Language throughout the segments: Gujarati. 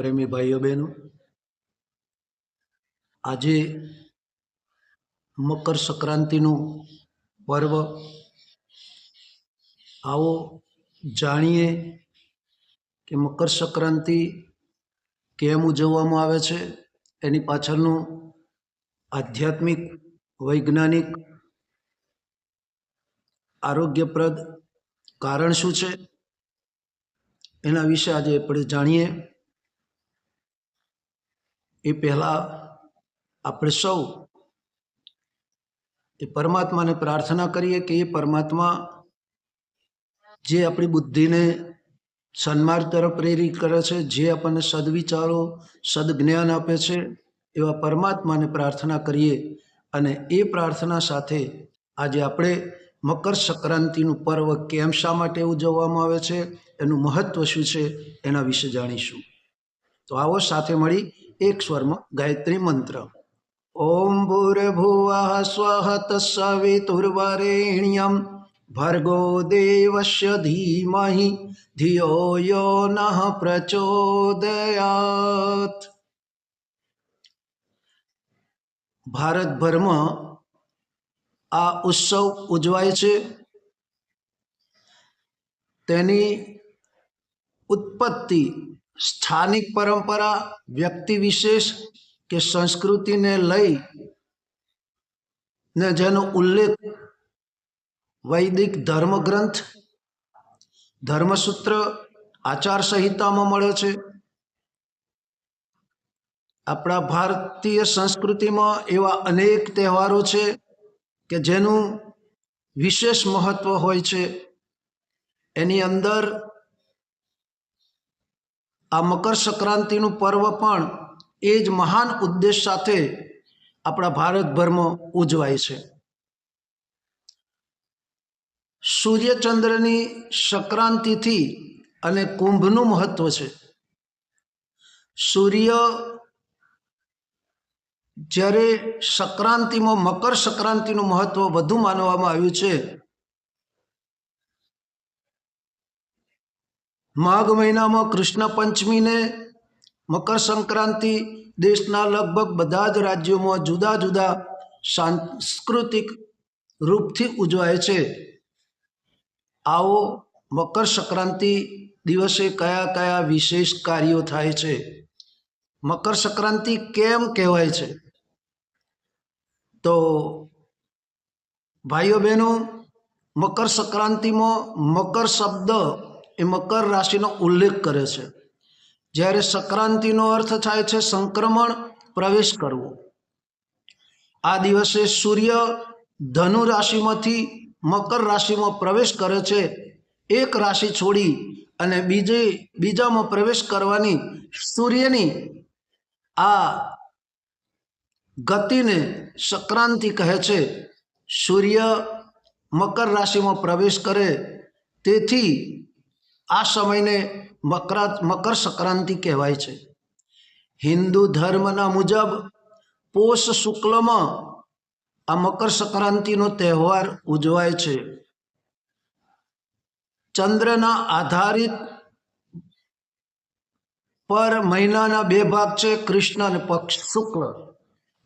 પ્રેમી ભાઈઓ બહેનો, આજે મકર સંક્રાંતિનું પર્વ, આવો જાણીએ કે મકર સંક્રાંતિ કેમ ઉજવવામાં આવે છે, એની પાછળનું આધ્યાત્મિક, વૈજ્ઞાનિક, આરોગ્યપ્રદ કારણ શું છે, એના વિશે આજે આપણે જાણીએ. એ પહેલાં આપણે સૌ એ પરમાત્માને પ્રાર્થના કરીએ કે એ પરમાત્મા જે આપણી બુદ્ધિને સન્માર્ગ તરફ પ્રેરિત કરે છે, જે આપણને સદવિચારો, સદજ્ઞાન આપે છે, એવા પરમાત્માને પ્રાર્થના કરીએ અને એ પ્રાર્થના સાથે આજે આપણે મકર સંક્રાંતિનું પર્વ કેમ શા માટે ઉજવવામાં આવે છે, એનું મહત્વ શું છે, એના વિશે જાણીશું. તો આવો સાથે મળી એક સ્વરમાં ગાયત્રી મંત્ર. ઓમ ભૂર્ભુવ સ્વહત સવિતુર્વરેણ્યમ ભર્ગો દેવસ્ય ધીમહિ ધિયો યો નઃ પ્રચોદયાત. ભારતભરમાં આ ઉત્સવ ઉજવાય છે. તેની ઉત્પત્તિ સ્થાનિક પરંપરા, વ્યક્તિ વિશેષ કે સંસ્કૃતિને લઈ ને જેનો ઉલ્લેખ વૈદિક ધર્મગ્રંથ, ધર્મસૂત્ર આચાર સંહિતામાં મળે છે. આપણા ભારતીય સંસ્કૃતિમાં એવા અનેક તહેવારો છે કે જેનું વિશેષ મહત્વ હોય છે. એની અંદર આ મકર સંક્રાંતિનું પર્વ પણ એ જ મહાન ઉદ્દેશ સાથે આપણા ભારતભરમાં ઉજવાય છે. સૂર્યચંદ્રની સંક્રાંતિથી અને કુંભનું મહત્વ છે. સૂર્ય જ્યારે સંક્રાંતિમાં મકર સંક્રાંતિનું મહત્વ વધુ માનવામાં આવ્યું છે માઘ મહિનામાં કૃષ્ણ પંચમીને મકર સંક્રાંતિ દેશના લગભગ બધા જ રાજ્યોમાં જુદા જુદા સાંસ્કૃતિક રૂપથી ઉજવાય છે. આવો મકર સંક્રાંતિ દિવસે કયા કયા વિશેષ કાર્યો થાય છે? મકર સંક્રાંતિ કેમ કહેવાય છે? તો ભાઈઓ બહેનો, મકર સંક્રાંતિમાં મકર શબ્દ એ મકર રાશિનો ઉલ્લેખ કરે છે. જ્યારે સંક્રાંતિનો અર્થ થાય છે સંક્રમણ, પ્રવેશ કરવો. આ દિવસે સૂર્ય ધનુ રાશિમાંથી મકર રાશિમાં પ્રવેશ કરે છે. એક રાશિ છોડી અને બીજે, બીજામાં પ્રવેશ કરવાની સૂર્યની આ ગતિને સંક્રાંતિ કહે છે. સૂર્ય મકર રાશિમાં પ્રવેશ કરે, તેથી આ સમયને મકરા મકર સંક્રાંતિ કહેવાય છે. હિન્દુ ધર્મના મુજબ પોષ શુક્લમાં આ મકર સંક્રાંતિનો તહેવાર ઉજવાય છે. ચંદ્રના આધારિત પર મહિનાના બે ભાગ છે કૃષ્ણ અને પક્ષ શુક્લ.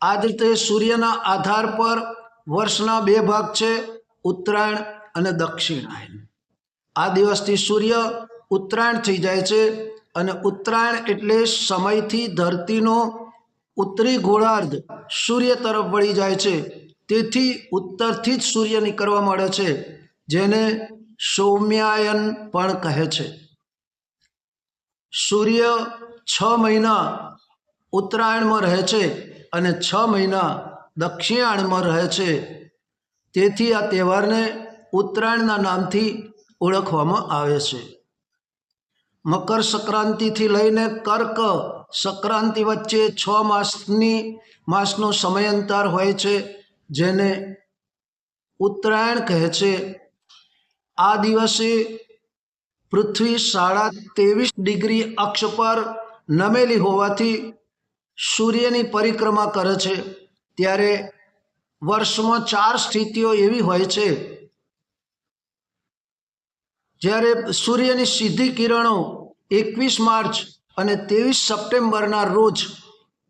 આ જ રીતે સૂર્યના આધાર પર વર્ષના બે ભાગ છે ઉત્તરાયણ અને દક્ષિણાયન. આ દિવસથી સૂર્ય ઉત્તરાયણ થઈ જાય છે અને ઉત્તરાયણ એટલે સમયથી ધરતીનો ઉત્તરી ગોળાર્ધ સૂર્ય તરફ વળી જાય છે. તેથી ઉત્તરથી જ સૂર્ય નીકળવા મળે છે, જેને સૌમ્યાયન પણ કહે છે. સૂર્ય છ મહિના ઉત્તરાયણમાં રહે છે અને છ મહિના દક્ષિણાયણમાં રહે છે. તેથી આ તહેવારને ઉત્તરાયણના નામથી ઓળખવામાં આવે છે. મકર સંક્રાંતિથી લઈને કર્ક સંક્રાંતિ વચ્ચે છ માસની, માસનો સમયાંતર હોય છે, જેને ઉત્તરાયણ કહે છે. આ દિવસે પૃથ્વી સાડા ત્રેવીસ ડિગ્રી અક્ષ પર નમેલી હોવાથી સૂર્યની પરિક્રમા કરે છે. ત્યારે વર્ષમાં ચાર સ્થિતિઓ એવી હોય છે જ્યારે સૂર્યની સીધી કિરણો એકવીસ માર્ચ અને ત્રેવીસ સપ્ટેમ્બરના રોજ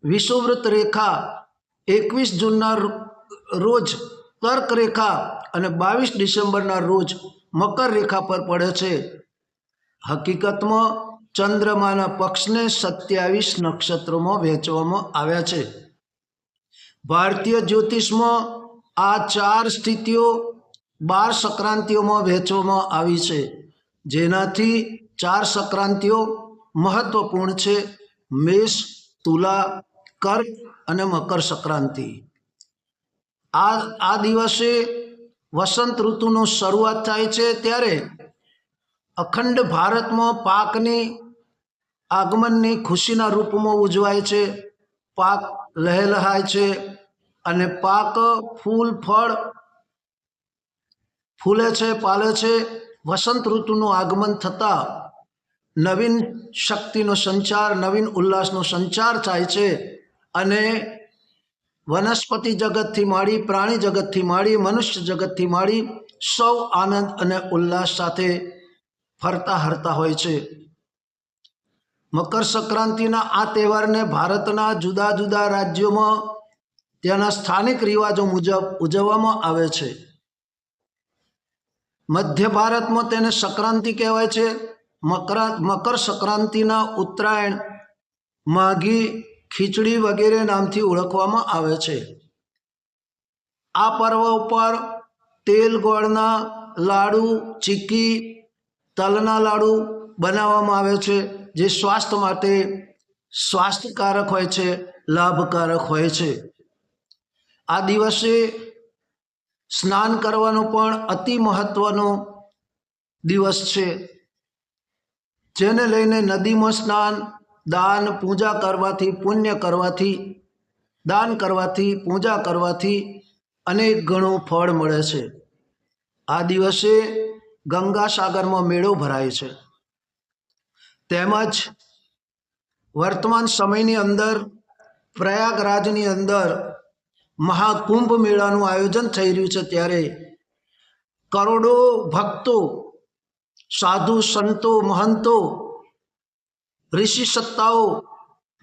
વિષુવવૃત્ત રેખા એકવીસ જૂનના રોજ કર્ક રેખા અને બાવીસ ડિસેમ્બરના રોજ મકર રેખા પર પડે છે. હકીકતમાં ચંદ્રમાના પક્ષને સત્યાવીસ નક્ષત્રોમાં વહેંચવામાં આવ્યા છે. ભારતીય જ્યોતિષમાં આ ચાર સ્થિતિઓ બાર સંક્રાંતિઓમાં વહેંચવામાં આવી છે. જેનાથી ચાર સંક્રાંતિઓ મહત્વપૂર્ણ છે. મેષ, તુલા, કર્ક અને મકર સંક્રાંતિ. આ આ દિવસે વસંત ઋતુનો શરૂઆત થાય છે ત્યારે અખંડ ભારતમાં પાકની આગમનની ખુશીના રૂપમાં ઉજવાય છે. પાક લહેલહાય છે અને પાક ફૂલ, ફળ ફૂલે છે, પાલે છે, વસંત ઋતુનું આગમન થતાં નવીન શક્તિનો સંચાર, નવીન ઉલ્લાસનો સંચાર થાય છે અને વનસ્પતિ જગતથી માંડી, પ્રાણી જગતથી માંડી, મનુષ્ય જગતથી માંડી સૌ આનંદ અને ઉલ્લાસ સાથે ફરતા હરતા હોય છે. મકર સંક્રાંતિના આ તહેવારને ભારતના જુદા જુદા રાજ્યોમાં ત્યાંના સ્થાનિક રિવાજો મુજબ ઉજવવામાં આવે છે. મધ્ય ભારતમાં તેને સંક્રાંતિ કહેવાય છે. મકરા મકર સંક્રાંતિના ઉત્તરાયણ માઘી ખીચડી વગેરે નામથી ઓળખવામાં આવે છે. આ પર્વ ઉપર તેલ ગોળના લાડુ ચીક્કી તલના લાડુ બનાવવામાં આવે છે, જે સ્વાસ્થ્ય માટે સ્વાસ્થ્યકારક હોય છે, લાભકારક હોય છે. આ દિવસે સ્નાન કરવાનું પણ અતિ મહત્વનો દિવસ છે. જેને લઈને નદીમાં સ્નાન, દાન, પૂજા કરવાથી, પુણ્ય કરવાથી, દાન કરવાથી, પૂજા કરવાથી અનેક ગણું ફળ મળે છે. આ દિવસે ગંગાસાગરમાં મેળો ભરાય છે. તેમજ વર્તમાન સમયની અંદર, પ્રયાગરાજની અંદર મહાકુંભ મેળાનું આયોજન થઈ રહ્યું છે ત્યારે કરોડો ભક્તો, સાધુ, સંતો, મહંતો, ઋષિ સત્તાઓ,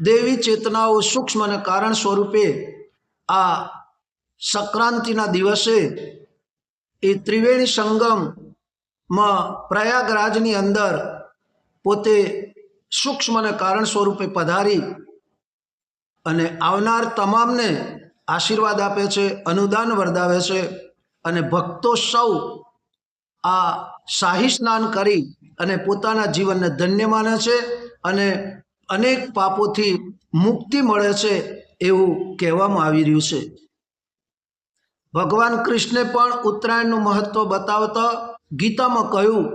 દેવી ચેતનાઓ સૂક્ષ્મ અને કારણ સ્વરૂપે આ સંક્રાંતિના દિવસે એ ત્રિવેણી સંગમમાં પ્રયાગરાજની અંદર પોતે સૂક્ષ્મ અને કારણ સ્વરૂપે પધારી અને આવનાર તમામને આશીર્વાદ આપે છે, અનુદાન વરદાવે છે અને ભક્તો સૌ આ શાહી સ્નાન કરી અને પોતાના જીવનને ધન્ય માને છે અને અનેક પાપોથી મુક્તિ મળે છે એવું કહેવામાં આવી રહ્યું છે. ભગવાન કૃષ્ણે પણ ઉત્તરાયણનું મહત્વ બતાવતા ગીતામાં કહ્યું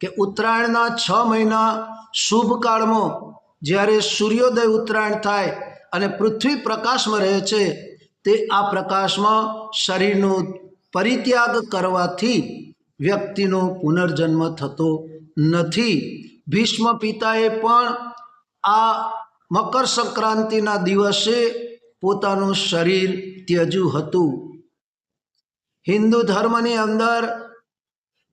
કે ઉત્તરાયણના છ મહિના શુભ કાળમાં જ્યારે સૂર્યોદય ઉત્તરાયણ થાય અને પૃથ્વી પ્રકાશમાં રહે છે તે આ પ્રકાશમાં શરીરનો પરિત્યાગ કરવાથી વ્યક્તિનો પુનર્જન્મ થતો નથી. ભીષ્મ પિતાએ પણ આ મકર સંક્રાંતિના દિવસે પોતાનું શરીર ત્યજ્યું હતું. હિન્દુ ધર્મની અંદર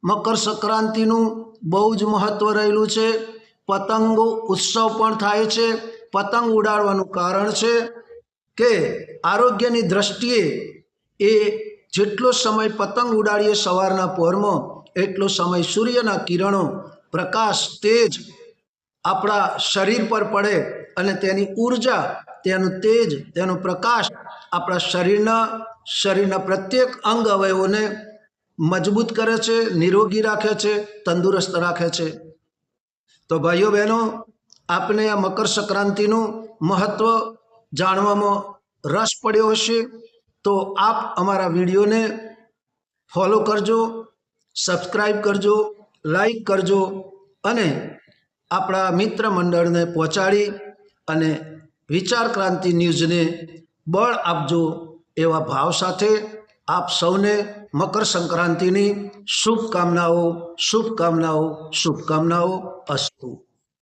મકર સંક્રાંતિનું બહુ જ મહત્ત્વ રહેલું છે. પતંગો ઉત્સવ પણ થાય છે. પતંગ ઉડાડવાનું કારણ છે. કે આરોગ્યની દ્રષ્ટિએ એ જેટલો સમય પતંગ ઉડાડીએ સવારના પહોરમાં એટલો સમય સૂર્યના કિરણો, પ્રકાશ, તેજ આપણા શરીર પર પડે અને તેની ઊર્જા, તેનું તેજ, તેનો પ્રકાશ આપણા શરીરના શરીરના પ્રત્યેક અંગ અવયવોને મજબૂત કરે છે, નિરોગી રાખે છે, તંદુરસ્ત રાખે છે. તો ભાઈઓ બહેનો, આપને આ મકર સંક્રાંતિનું મહત્ત્વ જાણવામાં રસ પડ્યો હશે, તો આપ અમારા વિડીયોને ફોલો કરજો સબસ્ક્રાઈબ કરજો લાઈક કરજો અને આપણા મિત્ર મંડળને પહોંચાડી અને વિચાર ક્રાંતિ ન્યૂઝને બળ આપજો એવા ભાવ સાથે આપ સૌને મકર સંક્રાંતિની શુભકામનાઓ શુભકામનાઓ શુભકામનાઓ અસ્તુ.